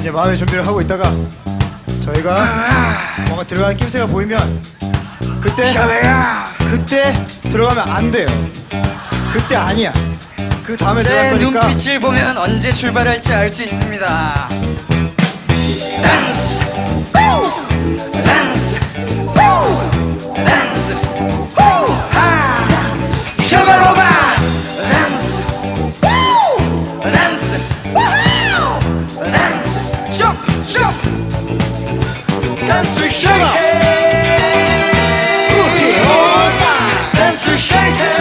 이제 마음의 준비를 하고 있다가 저희가 뭔가 들어가는 낌새가 보이면 그때 그때 들어가면 안 돼요. 그때 아니야. 그 다음에 제 들어갈 거니까. 눈빛을 보면 언제 출발할지 알 수 있습니다. 跟随山歌，不听罗。跟随山。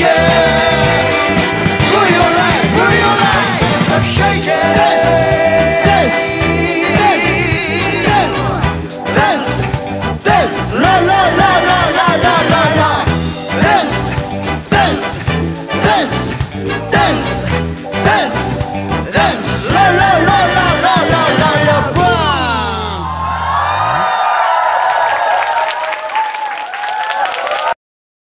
shaking. Rule your life, rule your life. Stop shaking.